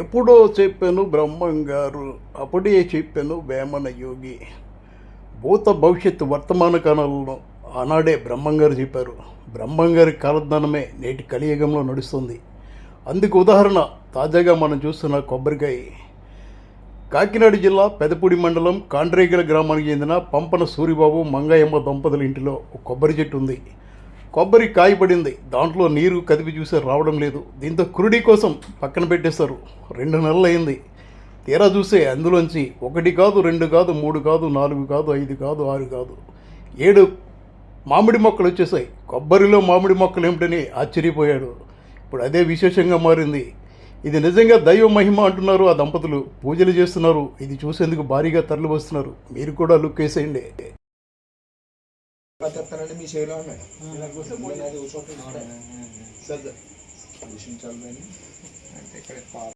ఎప్పుడో చెప్పాను బ్రహ్మంగారు అప్పుడే చెప్పాను వేమన యోగి. భూత భవిష్యత్తు వర్తమాన కాలంలో ఆనాడే బ్రహ్మంగారు చెప్పారు. బ్రహ్మంగారి కాలజ్ఞానమే నేటి కలియుగంలో నడుస్తుంది. అందుకు ఉదాహరణ తాజాగా మనం చూస్తున్న కొబ్బరికాయ. కాకినాడ జిల్లా పెదపూడి మండలం కాండ్రేగల గ్రామానికి చెందిన పంపన సూరిబాబు మంగయ్యమ్మ దంపతుల ఇంటిలో ఒక కొబ్బరి చెట్టు ఉంది. కొబ్బరి కాయపడింది. దాంట్లో నీరు కదిపి చూసి రావడం లేదు. దీంతో కురుడి కోసం పక్కన పెట్టేస్తారు రెండు నెలలు అయింది తీరా చూసే అందులోంచి ఒకటి కాదు రెండు కాదు మూడు కాదు నాలుగు కాదు ఐదు కాదు ఆరు కాదు ఏడు మామిడి మొక్కలు వచ్చేసాయి. కొబ్బరిలో మామిడి మొక్కలు ఏమిటని ఆశ్చర్యపోయాడు. ఇప్పుడు అదే విశేషంగా మారింది. ఇది నిజంగా దైవ మహిమ అంటున్నారు ఆ దంపతులు. పూజలు చేస్తున్నారు. ఇది చూసేందుకు భారీగా తరలి వస్తున్నారు మీరు కూడా లుక్ వేసేయండి. చెప్తానండి మీ చేతిలో ఉన్నాయి ఇలా కూర్చో అది కూర్చోండి. సరే. విషయం చాలు కానీ అంటే ఇక్కడ